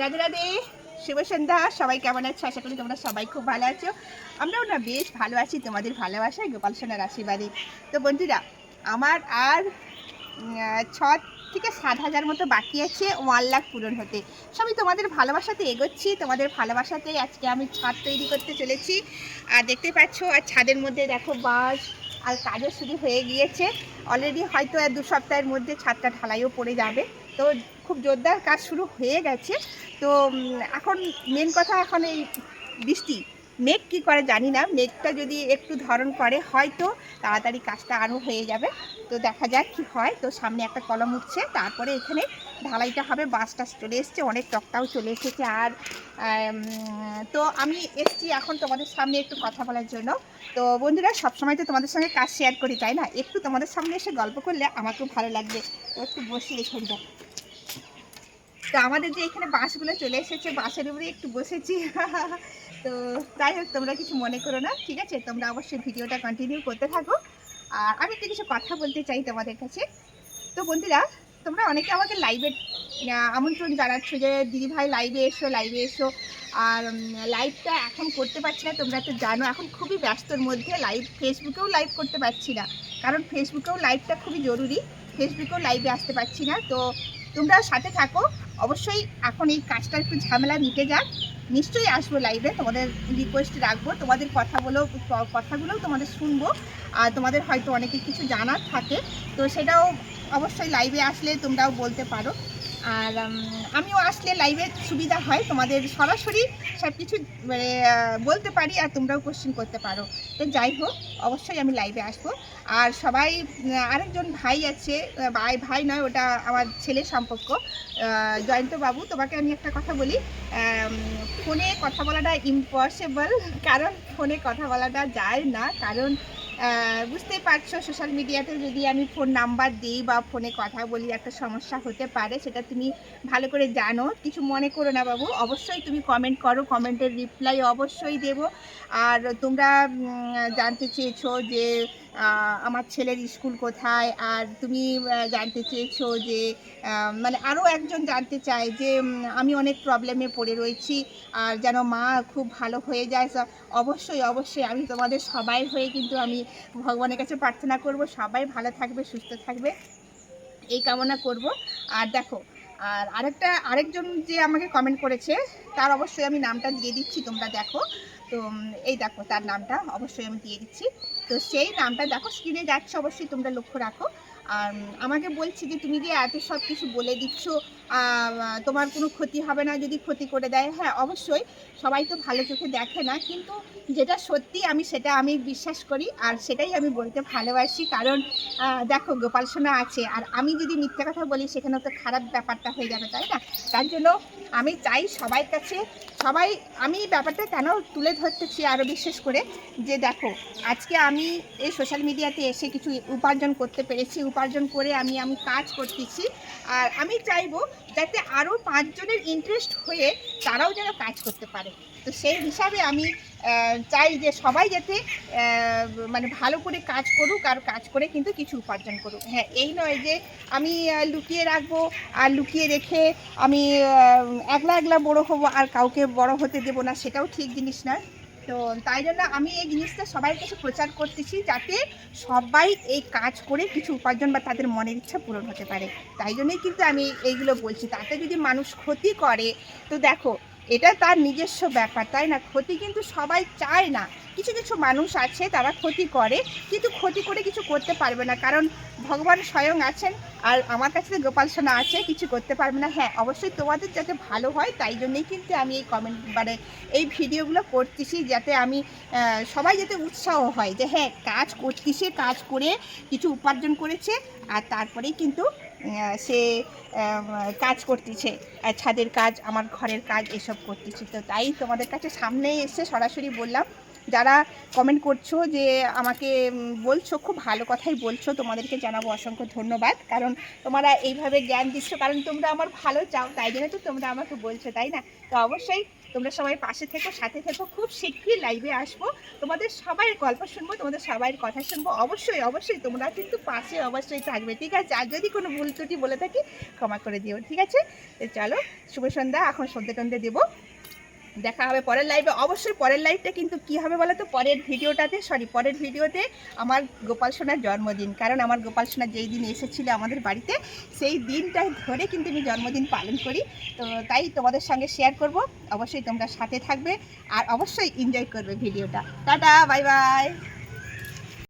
রাধে রাধে, শুভ সন্ধ্যা। সবাই কেমন আছো? আশা করি তোমরা সবাই খুব ভালো আছো। আমরাও না বেশ ভালো আছি, তোমাদের ভালোবাসায়, গোপাল সোনার আশীর্বাদে। তো বন্ধুরা, আমার আর ছ থেকে সাত হাজার মতো বাকি আছে ওয়ান লাখ পূরণ হতে। সবই তোমাদের ভালোবাসাতে এগোচ্ছি, তোমাদের ভালোবাসাতে আজকে আমি ছাদ তৈরি করতে চলেছি। আর দেখতে পাচ্ছ, আর ছাদের মধ্যে দেখো বাঁশ আর কাজও শুরু হয়ে গিয়েছে। অলরেডি হয়তো আর দু সপ্তাহের মধ্যে ছাদটা ঢালাইও পড়ে যাবে। তো খুব জোরদার কাজ শুরু হয়ে গেছে। তো এখন মেন কথা এখন এই বৃষ্টি। মেঘ কী করে জানি না, মেঘটা যদি একটু ধরন করে হয়তো তাড়াতাড়ি কাজটা আরও হয়ে যাবে। তো দেখা যাক কি হয়। তো সামনে একটা কলম উঠছে, তারপরে এখানে ঢালাইটা হবে বাস টাস চলে এসছে, অনেক টকটাও চলে এসেছে। আর তো আমি এসছি এখন তোমাদের সামনে একটু কথা বলার জন্য। তো বন্ধুরা, সবসময় তো তোমাদের সঙ্গে কাজ শেয়ার করি, তাই না? একটু তোমাদের সামনে এসে গল্প করলে আমাকেও ভালো লাগবে। তো একটু বসি এখানটা। তো আমাদের যে এখানে বাসগুলো চলে এসেছে, বাসের উপরে একটু বসেছি। তো যাই হোক, তোমরা কিছু মনে করো না, ঠিক আছে? তোমরা অবশ্যই ভিডিওটা কন্টিনিউ করতে থাকো। আর আমি একটু কিছু কথা বলতে চাই তোমাদের কাছে। তো বন্ধুরা তোমরা অনেকে আমাকে লাইভে আমন্ত্রণ জানাচ্ছ যে, দিদি ভাই লাইভে এসো লাইভে এসো। আর লাইভটা এখন করতে পারছি না, তোমরা তো জানো, এখন খুবই ব্যস্তর মধ্যে লাইভ ফেসবুকেও লাইভ করতে পারছি না। কারণ ফেসবুকেও লাইভটা খুবই জরুরি ফেসবুকেও লাইভে আসতে পারছি না। তো, তোমরা সাথে থাকো। অবশ্যই এখন এই কাজটা একটু ঝামেলা মিটে যাক। নিশ্চয়ই আসব লাইভে তোমাদের রিকোয়েস্ট রাখব। তোমাদের কথাগুলো কথাগুলোও তোমাদের শুনব। আর তোমাদের হয়তো অনেকে কিছু জানার থাকে। তো সেটাও অবশ্যই লাইভে আসলে তোমরাও বলতে পারো। আর আমিও আসলে লাইভে সুবিধা হয়। তোমাদের সরাসরি সব কিছু মানে বলতে পারি আর তোমরাও কোশ্চেন করতে পারো। তো যাই হোক অবশ্যই আমি লাইভে আসব। আর সবাই আরেকজন ভাই আছে ভাই ভাই নয় ওটা আমার ছেলের সম্পর্ক। আহ, জয়ন্ত বাবু তোমাকে আমি একটা কথা বলি। ফোনে কথা বলাটা ইম্পসিবল কারণ ফোনে কথা বলাটা যায় না। কারণ বুঝতেই পারছ সোশ্যাল মিডিয়াতে যদি আমি ফোন নাম্বার দিই বা ফোনে কথা বলি, একটা সমস্যা হতে পারে, সেটা তুমি ভালো করে জানো। কিছু মনে করো না বাবু, অবশ্যই তুমি কমেন্ট করো কমেন্টের রিপ্লাই অবশ্যই দেব। আর তোমরা জানতে চেয়েছো যে আমার ছেলের স্কুল কোথায়? আর তুমি জানতে চেয়েছো যে মানে আরও একজন জানতে চায় যে আমি অনেক প্রবলেমে পড়ে রয়েছি, আর যেন মা খুব ভালো হয়ে যায়। অবশ্যই অবশ্যই আমি তোমাদের সবাই হয়ে কিন্তু আমি ভগবানের কাছে প্রার্থনা করব। সবাই ভালো থাকবে, সুস্থ থাকবে। এই কামনা করব। আর দেখো, আর আরেকটা, আরেকজন যে আমাকে কমেন্ট করেছে, তার অবশ্যই আমি নামটা দিয়ে দিচ্ছি, তোমরা দেখো। তো এই দেখো, তার নামটা অবশ্যই আমি দিয়ে দিচ্ছি। তো সেই নামটা দেখো স্ক্রিনে যাচ্ছে অবশ্যই, তোমরা লক্ষ্য রাখো। আর আমাকে বলছি যে, তুমি যে এত সব কিছু বলে দিচ্ছ তোমার কোনো ক্ষতি হবে না যদি ক্ষতি করে দেয়। হ্যাঁ অবশ্যই। সবাই তো ভালো চোখে দেখে না, কিন্তু যেটা সত্যি আমি সেটা আমি বিশ্বাস করি আর সেটাই আমি বলতে ভালোবাসি। কারণ দেখো, গোপাল সোনা আছে আর আমি যদি মিথ্যা কথা বলি সেখানে তো খারাপ ব্যাপারটা হয়ে যাবে, তাই না? তার জন্য আমি চাই সবার কাছে, সবাই, আমি ব্যাপারটা কেন তুলে ধরতেছি আরও বিশেষ করে? যে দেখো, আজকে আমি এই সোশ্যাল মিডিয়াতে এসে কিছু উপার্জন করতে পেরেছি, উপার্জন করে আমি আমি কাজ করতেছি। আর আমি চাইব যাতে আরও পাঁচজনের ইন্টারেস্ট হয়ে তারাও যেন কাজ করতে পারে। তো সেই হিসাবে আমি চাই যে সবাই যাতে মানে ভালো করে কাজ করুক আর কাজ করে কিন্তু কিছু উপার্জন করুক। হ্যাঁ এই নয় যে আমি লুকিয়ে রাখব আর লুকিয়ে রেখে আমি একলা একলা বড় হব আর কাউকে বড় হতে দেবো না, সেটাও ঠিক জিনিস নয়। তো তাই জন্য আমি এই জিনিসটা সবাই কাছে প্রচার করতেছি যাতে সবাই এই কাজ করে কিছু উপার্জন বা তাদের মনের ইচ্ছা পূরণ হতে পারে। তাই জন্যই কিন্তু আমি এইগুলো বলছি। তাতে যদি মানুষ ক্ষতি করে, তো দেখো এটা তার নিজস্ব ব্যাপার, তাই না? ক্ষতি কিন্তু সবাই চায় না। কিছু কিছু মানুষ আছে, তারা ক্ষতি করে, কিন্তু ক্ষতি করে কিছু করতে পারবে না। কারণ ভগবান স্বয়ং আছেন, আর আমার কাছে তো গোপাল সোনা আছে, কিছু করতে পারবে না। হ্যাঁ অবশ্যই তোমাদের যাতে ভালো হয়, তাই জন্যই কিন্তু আমি এই কমেন্ট মানে এই ভিডিওগুলো করতেছি, যাতে আমি সবাই যাতে উৎসাহ হয় যে হ্যাঁ কাজ করতেছে, কাজ করে কিছু উপার্জন করেছে, আর তারপরেই কিন্তু সে কাজ করতেছে ছাদের কাজ, আমার ঘরের কাজ, এসব করতেছে। তো তাই তোমাদের কাছে সামনে এসে সরাসরি বললাম, যারা কমেন্ট করছ যে আমাকে বলছো, খুব ভালো কথাই বলছো, তোমাদেরকে জানাব অসংখ্য ধন্যবাদ। কারণ তোমরা এইভাবে জ্ঞান দিচ্ছ, কারণ তোমরা আমার ভালো চাও, তাই জন্য তো তোমরা আমাকে বলছো, তাই না? তো অবশ্যই তোমরা সবাই পাশে থেকো, সাথে থেকো। খুব শীঘ্রই লাইভে আসব। তোমাদের সবাইয়ের গল্প শুনব, তোমাদের সবাইয়ের কথা শুনব। অবশ্যই অবশ্যই তোমরা কিন্তু পাশে অবশ্যই থাকবে, ঠিক আছে? আর যদি কোনো ভুল ত্রুটি বলে থাকি, ক্ষমা করে দিও, ঠিক আছে? চলো, শুভ সন্ধ্যা। এখন সন্ধ্যে টন্ধে দেবো। দেখা হবে পরের লাইভে অবশ্যই পরের লাইভটা কিন্তু কি হবে বলো তো? পরের ভিডিওটাতে সরি পরের ভিডিওতে আমার গোপাল সোনার জন্মদিন। কারণ আমার গোপাল সোনা যেই দিন এসেছিল আমাদের বাড়িতে, সেই দিনটা ধরে কিন্তু আমি জন্মদিন পালন করি। তো তাই তোমাদের সঙ্গে শেয়ার করব। অবশ্যই তোমরা সাথে থাকবে আর অবশ্যই এনজয় করবে ভিডিওটা। Tata bye bye